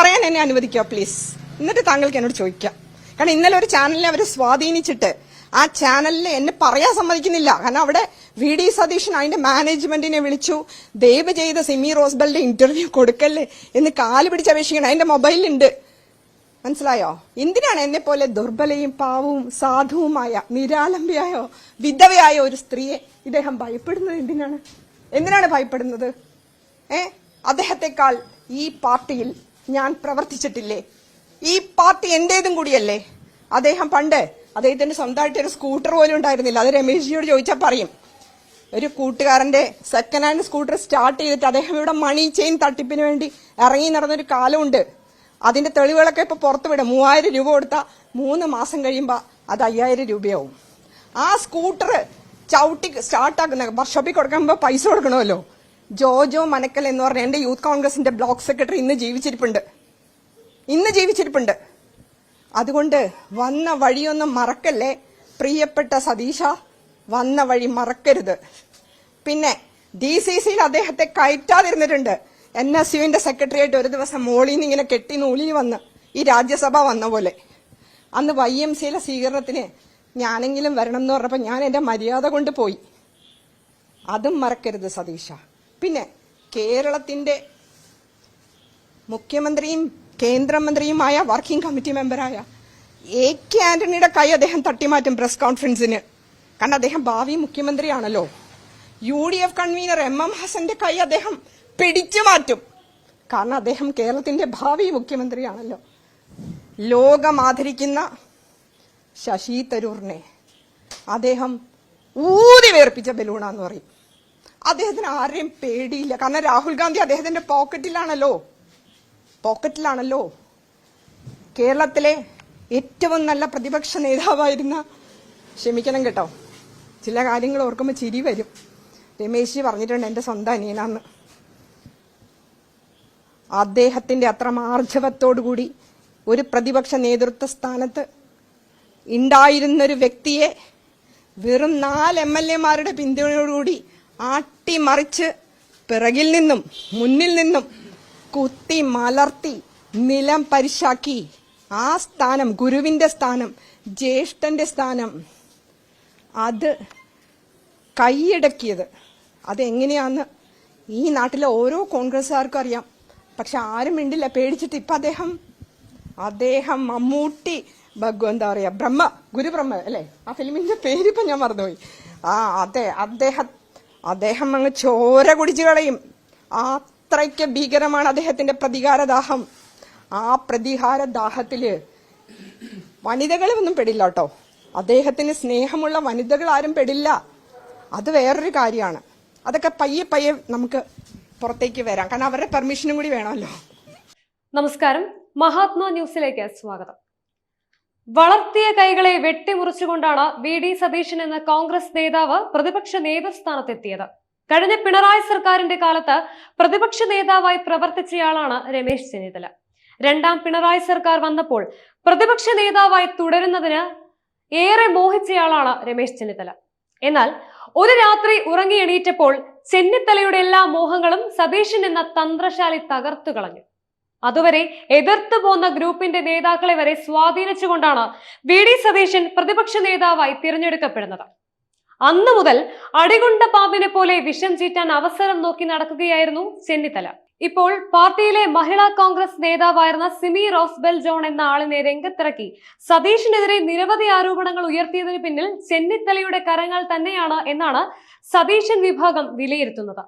പറയാൻ എന്നെ അനുവദിക്കുക പ്ലീസ് എന്നിട്ട് താങ്കൾക്ക് എന്നോട് ചോദിക്കാം. കാരണം ഇന്നലെ ഒരു ചാനലിനെ അവർ സ്വാധീനിച്ചിട്ട് ആ ചാനലിൽ എന്നെ പറയാൻ സമ്മതിക്കുന്നില്ല. കാരണം അവിടെ വി ഡി സതീശൻ അതിന്റെ മാനേജ്മെന്റിനെ വിളിച്ചു. ദയവ് ചെയ്ത സിമി റോസ്ബലിന്റെ ഇന്റർവ്യൂ കൊടുക്കല്ലേ എന്ന് കാൽ പിടിച്ചപേക്ഷിക്കണം അതിന്റെ മൊബൈലുണ്ട് മനസ്സിലായോ? എന്തിനാണ് എന്നെ പോലെ ദുർബലയും പാവവും സാധുവുമായ നിരാലംബിയായോ വിധവയായ ഒരു സ്ത്രീയെ ഇദ്ദേഹം ഭയപ്പെടുന്നത് എന്തിനാണ്? എന്തിനാണ് ഭയപ്പെടുന്നത്? ഏ? അദ്ദേഹത്തെക്കാൾ ഈ പാർട്ടിയിൽ ഞാൻ പ്രവർത്തിച്ചിട്ടില്ലേ? ഈ പാർട്ടി എന്റേതും കൂടിയല്ലേ? അദ്ദേഹം പണ്ട് അദ്ദേഹത്തിന്റെ സ്വന്തമായിട്ട് ഒരു സ്കൂട്ടർ പോലും ഉണ്ടായിരുന്നില്ല. അത് രമേശ്ജിയോട് ചോദിച്ചാൽ പറയും. ഒരു കൂട്ടുകാരന്റെ സെക്കൻഡ് ഹാൻഡ് സ്കൂട്ടർ സ്റ്റാർട്ട് ചെയ്തിട്ട് അദ്ദേഹം ഇവിടെ മണി ചെയിൻ തട്ടിപ്പിന് വേണ്ടി ഇറങ്ങി നടന്നൊരു കാലമുണ്ട്. അതിന്റെ തെളിവുകളൊക്കെ ഇപ്പൊ പുറത്തുവിടും. മൂവായിരം രൂപ കൊടുത്താൽ മൂന്ന് മാസം കഴിയുമ്പോൾ അത് അയ്യായിരം രൂപയാവും. ആ സ്കൂട്ടർ ചവിട്ടി സ്റ്റാർട്ടാക്കുന്ന വർക്ക്ഷോപ്പിൽ കൊടുക്കുമ്പോൾ പൈസ കൊടുക്കണമല്ലോ. ജോജോ മനക്കൽ എന്ന് പറഞ്ഞ എന്റെ യൂത്ത് കോൺഗ്രസിന്റെ ബ്ലോക്ക് സെക്രട്ടറി ഇന്ന് ജീവിച്ചിരിപ്പുണ്ട്. ഇന്ന് ജീവിച്ചിരിപ്പുണ്ട്. അതുകൊണ്ട് വന്ന വഴിയൊന്നും മറക്കല്ലേ? പ്രിയപ്പെട്ട സതീശ വന്ന വഴി മറക്കരുത്. പിന്നെ ഡി സി സിയിൽ അദ്ദേഹത്തെ കയറ്റാതിരുന്നിട്ടുണ്ട്. എൻ എസ് യുവിന്റെ സെക്രട്ടറിയായിട്ട് ഒരു ദിവസം മോളിൽ നിന്ന് ഇങ്ങനെ കെട്ടി നൂലി വന്ന് ഈ രാജ്യസഭ വന്ന പോലെ. അന്ന് വൈ എം സിയിലെ സ്വീകരണത്തിന് ഞാനെങ്കിലും വരണം എന്ന് പറഞ്ഞപ്പോൾ ഞാൻ എന്റെ മര്യാദ കൊണ്ട് പോയി. അതും മറക്കരുത് സതീശ. പിന്നെ കേരളത്തിന്റെ മുഖ്യമന്ത്രിയും കേന്ദ്രമന്ത്രിയുമായ വർക്കിംഗ് കമ്മിറ്റി മെമ്പറായ എ കെ ആന്റണിയുടെ കൈ അദ്ദേഹം തട്ടിമാറ്റും പ്രസ് കോൺഫറൻസിന്. കാരണം അദ്ദേഹം ഭാവി മുഖ്യമന്ത്രിയാണല്ലോ. U D F convener M M ഹസന്റെ കൈ അദ്ദേഹം പിടിച്ചു മാറ്റും. കാരണം അദ്ദേഹം കേരളത്തിന്റെ ഭാവി മുഖ്യമന്ത്രിയാണല്ലോ. ലോകം ആദരിക്കുന്ന ശശി തരൂറിനെ അദ്ദേഹം ഊതി വേർപ്പിച്ച ബലൂണാന്ന് പറയും. അദ്ദേഹത്തിന് ആരെയും പേടിയില്ല. കാരണം രാഹുൽ ഗാന്ധി അദ്ദേഹത്തിന്റെ പോക്കറ്റിലാണല്ലോ. പോക്കറ്റിലാണല്ലോ. കേരളത്തിലെ ഏറ്റവും നല്ല പ്രതിപക്ഷ നേതാവായിരുന്ന ക്ഷമിക്കണം കേട്ടോ. ചില കാര്യങ്ങൾ ഓർക്കുമ്പോൾ ചിരി വരും. രമേശ് പറഞ്ഞിട്ടുണ്ട് എന്റെ സ്വന്തം അനിയനാന്ന്. അദ്ദേഹത്തിന്റെ അത്ര മാർജവത്തോടുകൂടി ഒരു പ്രതിപക്ഷ നേതൃത്വ സ്ഥാനത്ത് ഉണ്ടായിരുന്നൊരു വ്യക്തിയെ വെറും നാല് എം എൽ എമാരുടെ പിന്തുണയോടുകൂടി ആട്ടിമറിച്ച് പിറകിൽ നിന്നും മുന്നിൽ നിന്നും കുത്തി മലർത്തി നിലം പരിശാക്കി. ആ സ്ഥാനം ഗുരുവിന്റെ സ്ഥാനം ജ്യേഷ്ഠന്റെ സ്ഥാനം. അത് കൈയടക്കിയത്. അതെങ്ങനെയാന്ന് ഈ നാട്ടിലെ ഓരോ കോൺഗ്രസ്സുകാർക്കും അറിയാം. പക്ഷെ ആരും മിണ്ടില്ല പേടിച്ചിട്ട് ഇപ്പൊ അദ്ദേഹം അദ്ദേഹം മമ്മൂട്ടി ഭഗ- എന്താ പറയാ ബ്രഹ്മ ഗുരുബ്രഹ്മ അല്ലേ? ആ ഫിലിമിന്റെ പേരിപ്പോ ഞാൻ മറന്നുപോയി. ആ അതെ അദ്ദേഹം അദ്ദേഹം അങ്ങ് ചോര കുടിച്ചു കളയും. അത്രയ്ക്ക് ഭീകരമാണ് അദ്ദേഹത്തിന്റെ പ്രതികാര ദാഹം ആ പ്രതികാര ദാഹത്തിൽ വനിതകളെ ഒന്നും പെടില്ല കേട്ടോ. അദ്ദേഹത്തിന് സ്നേഹമുള്ള വനിതകൾ ആരും പെടില്ല. അത് വേറൊരു കാര്യമാണ്. അതൊക്കെ പയ്യെ പയ്യെ നമുക്ക് പുറത്തേക്ക് വരാം. കാരണം അവരുടെ പെർമിഷനും കൂടി വേണമല്ലോ. നമസ്കാരം. മഹാത്മാ ന്യൂസിലേക്ക് സ്വാഗതം. വളർത്തിയ കൈകളെ വെട്ടിമുറിച്ചുകൊണ്ടാണ് വി ഡി സതീശൻ എന്ന കോൺഗ്രസ് നേതാവ് പ്രതിപക്ഷ നേതൃസ്ഥാനത്തെത്തിയത്. കഴിഞ്ഞ പിണറായി സർക്കാരിന്റെ കാലത്ത് പ്രതിപക്ഷ നേതാവായി പ്രവർത്തിച്ചയാളാണ് രമേശ് ചെന്നിത്തല. രണ്ടാം പിണറായി സർക്കാർ വന്നപ്പോൾ പ്രതിപക്ഷ നേതാവായി തുടരുന്നതിന് ഏറെ മോഹിച്ചയാളാണ് രമേശ് ചെന്നിത്തല. എന്നാൽ ഒരു രാത്രി ഉറങ്ങി എണീറ്റപ്പോൾ ചെന്നിത്തലയുടെ എല്ലാ മോഹങ്ങളും സതീശൻ എന്ന തന്ത്രശാലി തകർത്തു കളഞ്ഞു. അതുവരെ എതിർത്തു പോന്ന ഗ്രൂപ്പിന്റെ നേതാക്കളെ വരെ സ്വാധീനിച്ചുകൊണ്ടാണ് വി ഡി സതീശൻ പ്രതിപക്ഷ നേതാവായി തിരഞ്ഞെടുക്കപ്പെടുന്നത്. അന്നു മുതൽ അടികൊണ്ട പാമ്പിനെ പോലെ വിഷം ചീറ്റാൻ അവസരം നോക്കി നടക്കുകയായിരുന്നു ചെന്നിത്തല. ഇപ്പോൾ പാർട്ടിയിലെ മഹിളാ കോൺഗ്രസ് നേതാവായിരുന്ന സിമി റോസ്ബെൽ ജോൺ എന്ന ആളിനെ രംഗത്തിറക്കി സതീഷിനെതിരെ നിരവധി ആരോപണങ്ങൾ ഉയർത്തിയതിന് പിന്നിൽ ചെന്നിത്തലയുടെ കരങ്ങൾ തന്നെയാണ് എന്നാണ് സതീശൻ വിഭാഗം വിലയിരുത്തുന്നത്.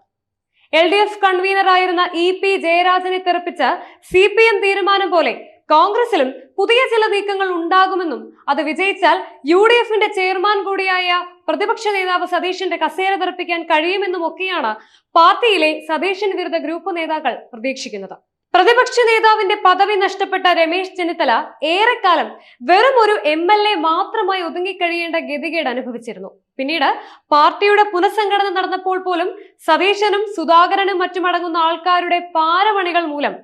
എൽ ഡി എഫ് കൺവീനറായിരുന്ന ഇ പി ജയരാജനെ തെറിപ്പിച്ച സി പി എം തീരുമാനം പോലെ കോൺഗ്രസിലും പുതിയ ചില നീക്കങ്ങൾ ഉണ്ടാകുമെന്നും അത് വിജയിച്ചാൽ യു ഡി എഫിന്റെ ചെയർമാൻ കൂടിയായ പ്രതിപക്ഷ നേതാവ് സതീഷിന്റെ കസേര തെറിപ്പിക്കാൻ കഴിയുമെന്നും ഒക്കെയാണ് പാർട്ടിയിലെ സതീശൻ വിരുദ്ധ ഗ്രൂപ്പ് നേതാക്കൾ പ്രതീക്ഷിക്കുന്നത്. പ്രതിപക്ഷ നേതാവിന്റെ പദവി നഷ്ടപ്പെട്ട രമേശ് ചെന്നിത്തല ഏറെക്കാലം വെറും ഒരു എം എൽ എ മാത്രമായി ഒതുങ്ങിക്കഴിയേണ്ട ഗതികേട് അനുഭവിച്ചിരുന്നു. പിന്നീട് പാർട്ടിയുടെ പുനഃസംഘടന നടന്നപ്പോൾ പോലും സതീശനും സുധാകരനും മറ്റുമടങ്ങുന്ന ആൾക്കാരുടെ പാരമണികൾ മൂലം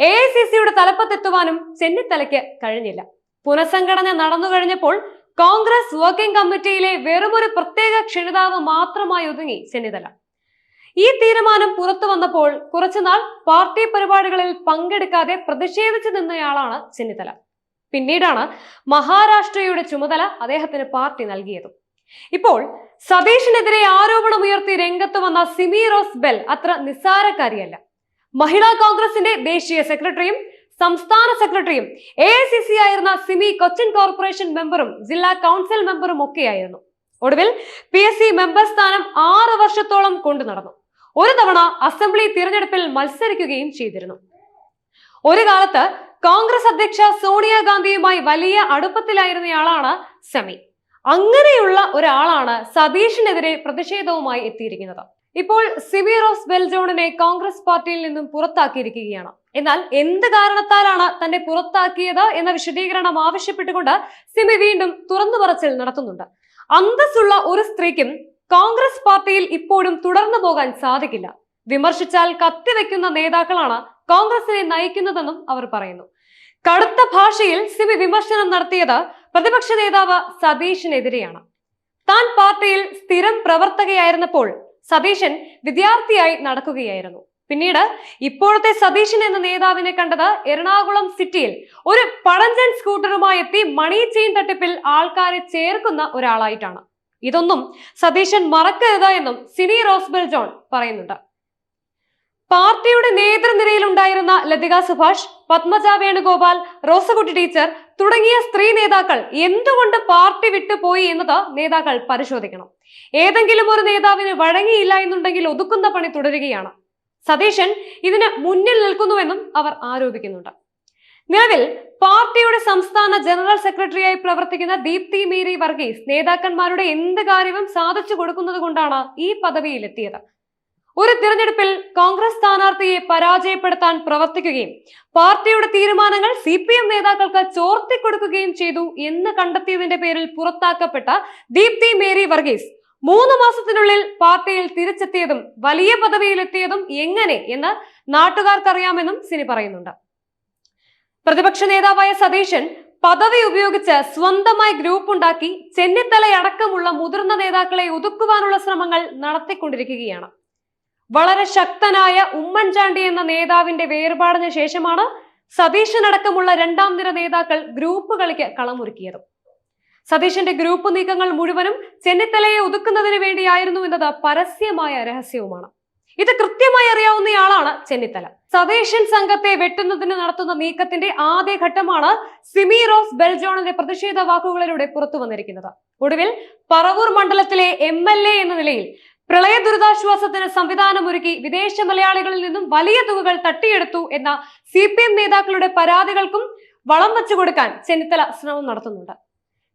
എ ഐ സി സിയുടെ തലപ്പത്തെത്തുവാനും ചെന്നിത്തലയ്ക്ക് കഴിഞ്ഞില്ല. പുനഃസംഘടന നടന്നു കഴിഞ്ഞപ്പോൾ കോൺഗ്രസ് വർക്കിംഗ് കമ്മിറ്റിയിലെ വെറുമൊരു പ്രത്യേക ക്ഷണിതാവ് മാത്രമായി ഒതുങ്ങി ചെന്നിത്തല. ഈ തീരുമാനം പുറത്തു വന്നപ്പോൾ കുറച്ചുനാൾ പാർട്ടി പരിപാടികളിൽ പങ്കെടുക്കാതെ പ്രതിഷേധിച്ചു നിന്നയാളാണ് ചെന്നിത്തല. പിന്നീടാണ് മഹാരാഷ്ട്രയുടെ ചുമതല അദ്ദേഹത്തിന് പാർട്ടി നൽകിയത്. ഇപ്പോൾ സതീഷിനെതിരെ ആരോപണമുയർത്തി രംഗത്ത് വന്ന സിമി റോസ് ബെൽ അത്ര നിസ്സാരക്കാരിയല്ല. മഹിളാ കോൺഗ്രസിന്റെ ദേശീയ സെക്രട്ടറിയും സംസ്ഥാന സെക്രട്ടറിയും എ ഐ സി സി ആയിരുന്ന സിമി കൊച്ചിൻ കോർപ്പറേഷൻ മെമ്പറും ജില്ലാ കൗൺസിൽ മെമ്പറും ഒക്കെയായിരുന്നു. ഒടുവിൽ പി എസ് സി മെമ്പർ സ്ഥാനം ആറ് വർഷത്തോളം കൊണ്ടു നടന്നു. ഒരു തവണ അസംബ്ലി തിരഞ്ഞെടുപ്പിൽ മത്സരിക്കുകയും ചെയ്തിരുന്നു. ഒരു കാലത്ത് കോൺഗ്രസ് അധ്യക്ഷ സോണിയാഗാന്ധിയുമായി വലിയ അടുപ്പത്തിലായിരുന്നയാളാണ് സെമി. അങ്ങനെയുള്ള ഒരാളാണ് സതീഷിനെതിരെ പ്രതിഷേധവുമായി എത്തിയിരിക്കുന്നത്. ഇപ്പോൾ സിവിയർ റോസ് ബെൽജോണിനെ കോൺഗ്രസ് പാർട്ടിയിൽ നിന്നും പുറത്താക്കിയിരിക്കുകയാണ്. എന്നാൽ എന്ത് കാരണത്താലാണ് തന്നെ പുറത്താക്കിയത് എന്ന വിശദീകരണം ആവശ്യപ്പെട്ടുകൊണ്ട് സിമി വീണ്ടും തുറന്നു പറച്ചിൽ നടത്തുന്നുണ്ട്. അന്തസ്സുള്ള ഒരു സ്ത്രീക്കും കോൺഗ്രസ് പാർട്ടിയിൽ ഇപ്പോഴും തുടർന്നു പോകാൻ സാധിക്കില്ല. വിമർശിച്ചാൽ കത്തിവെക്കുന്ന നേതാക്കളാണ് കോൺഗ്രസിനെ നയിക്കുന്നതെന്നും അവർ പറയുന്നു. കടുത്ത ഭാഷയിൽ സിബി വിമർശനം നടത്തിയത് പ്രതിപക്ഷ നേതാവ് സതീഷിനെതിരെയാണ് താൻ പാർട്ടിയിൽ സ്ഥിരം പ്രവർത്തകയായിരുന്നപ്പോൾ സതീശൻ വിദ്യാർത്ഥിയായി നടക്കുകയായിരുന്നു. പിന്നീട് ഇപ്പോഴത്തെ സതീശൻ എന്ന നേതാവിനെ കണ്ടത് എറണാകുളം സിറ്റിയിൽ ഒരു പഴഞ്ചൻ സ്കൂട്ടറുമായി എത്തി മണി ചെയിൻ തട്ടിപ്പിൽ ആൾക്കാരെ ചേർക്കുന്ന ഒരാളായിട്ടാണ്. ഇതൊന്നും സതീശൻ മറക്കരുത് എന്നും സിനി റോസ്ബെൽ ജോൺ പറയുന്നുണ്ട്. പാർട്ടിയുടെ നേതൃനിരയിലുണ്ടായിരുന്ന ലതിക സുഭാഷ് പത്മജ വേണുഗോപാൽ റോസകുട്ടി ടീച്ചർ തുടങ്ങിയ സ്ത്രീ നേതാക്കൾ എന്തുകൊണ്ട് പാർട്ടി വിട്ടുപോയി എന്നത് നേതാക്കൾ പരിശോധിക്കണം. ഏതെങ്കിലും ഒരു നേതാവിന് വഴങ്ങിയില്ല എന്നുണ്ടെങ്കിൽ ഒതുക്കുന്ന പണി തുടരുകയാണ്. സതീശൻ ഇതിന് മുന്നിൽ നിൽക്കുന്നുവെന്നും അവർ ആരോപിക്കുന്നുണ്ട്. നിലവിൽ പാർട്ടിയുടെ സംസ്ഥാന ജനറൽ സെക്രട്ടറിയായി പ്രവർത്തിക്കുന്ന ദീപ്തി മീരി വർഗീസ് നേതാക്കന്മാരുടെ എന്ത് കാര്യവും സാധിച്ചു കൊടുക്കുന്നത് കൊണ്ടാണ് ഈ പദവിയിലെത്തിയത്. ഒരു തിരഞ്ഞെടുപ്പിൽ കോൺഗ്രസ് സ്ഥാനാർത്ഥിയെ പരാജയപ്പെടുത്താൻ പ്രവർത്തിക്കുകയും പാർട്ടിയുടെ തീരുമാനങ്ങൾ സി പി എം നേതാക്കൾക്ക് ചോർത്തിക്കൊടുക്കുകയും ചെയ്തു എന്ന് കണ്ടെത്തിയതിന്റെ പേരിൽ പുറത്താക്കപ്പെട്ട ദീപ്തി മേരി വർഗീസ് മൂന്ന് മാസത്തിനുള്ളിൽ പാർട്ടിയിൽ തിരിച്ചെത്തിയതും വലിയ പദവിയിലെത്തിയതും എങ്ങനെ എന്ന് നാട്ടുകാർക്കറിയാമെന്നും സിനി പറയുന്നുണ്ട്. പ്രതിപക്ഷ നേതാവായ സതീശൻ പദവി ഉപയോഗിച്ച് സ്വന്തമായി ഗ്രൂപ്പ് ഉണ്ടാക്കി ചെന്നിത്തലയടക്കമുള്ള മുതിർന്ന നേതാക്കളെ ഒതുക്കുവാനുള്ള ശ്രമങ്ങൾ നടത്തിക്കൊണ്ടിരിക്കുകയാണ്. വളരെ ശക്തനായ ഉമ്മൻചാണ്ടി എന്ന നേതാവിന്റെ വേർപാടിന് ശേഷമാണ് സതീശൻ അടക്കമുള്ള രണ്ടാം നിര നേതാക്കൾ ഗ്രൂപ്പ് കളിക്ക് കളമൊരുക്കിയത്. സതീശന്റെ ഗ്രൂപ്പ് നീക്കങ്ങൾ മുഴുവനും ചെന്നിത്തലയെ ഒതുക്കുന്നതിന് വേണ്ടിയായിരുന്നു എന്നത് പരസ്യമായ രഹസ്യവുമാണ്. ഇത് കൃത്യമായി അറിയാവുന്നയാളാണ് ചെന്നിത്തല. സ്വദേശൻ സംഘത്തെ വെട്ടുന്നതിന് നടത്തുന്ന നീക്കത്തിന്റെ ആദ്യ ഘട്ടമാണ് സിമി ബെൽജോണിന്റെ പ്രതിഷേധ വാക്കുകളിലൂടെ പുറത്തു വന്നിരിക്കുന്നത്. ഒടുവിൽ പറവൂർ മണ്ഡലത്തിലെ എം എൽ എ എന്ന നിലയിൽ പ്രളയ ദുരിതാശ്വാസത്തിന് സംവിധാനമൊരുക്കി വിദേശ മലയാളികളിൽ നിന്നും വലിയ തുകകൾ തട്ടിയെടുത്തു എന്ന സി നേതാക്കളുടെ പരാതികൾക്കും വളം വെച്ചു കൊടുക്കാൻ ചെന്നിത്തല ശ്രമം നടത്തുന്നുണ്ട്.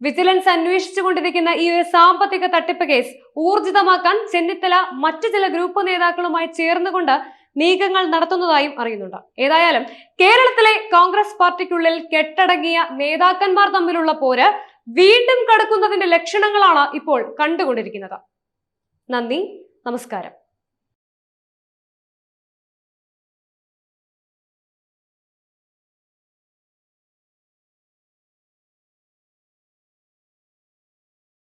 വിജിലൻസ് അന്വേഷിച്ചുകൊണ്ടിരിക്കുന്ന ഈ ഒരു സാമ്പത്തിക തട്ടിപ്പ് കേസ് ഊർജിതമാക്കാൻ ചെന്നിത്തല മറ്റു ചില ഗ്രൂപ്പ് നേതാക്കളുമായി ചേർന്നുകൊണ്ട് നീക്കങ്ങൾ നടത്തുന്നതായും അറിയുന്നുണ്ട്. ഏതായാലും കേരളത്തിലെ കോൺഗ്രസ് പാർട്ടിക്കുള്ളിൽ കെട്ടടങ്ങിയ നേതാക്കന്മാർ തമ്മിലുള്ള പോര് വീണ്ടും കടക്കുന്നതിന്റെ ലക്ഷണങ്ങളാണ് ഇപ്പോൾ കണ്ടുകൊണ്ടിരിക്കുന്നത്. നന്ദി നമസ്കാരം.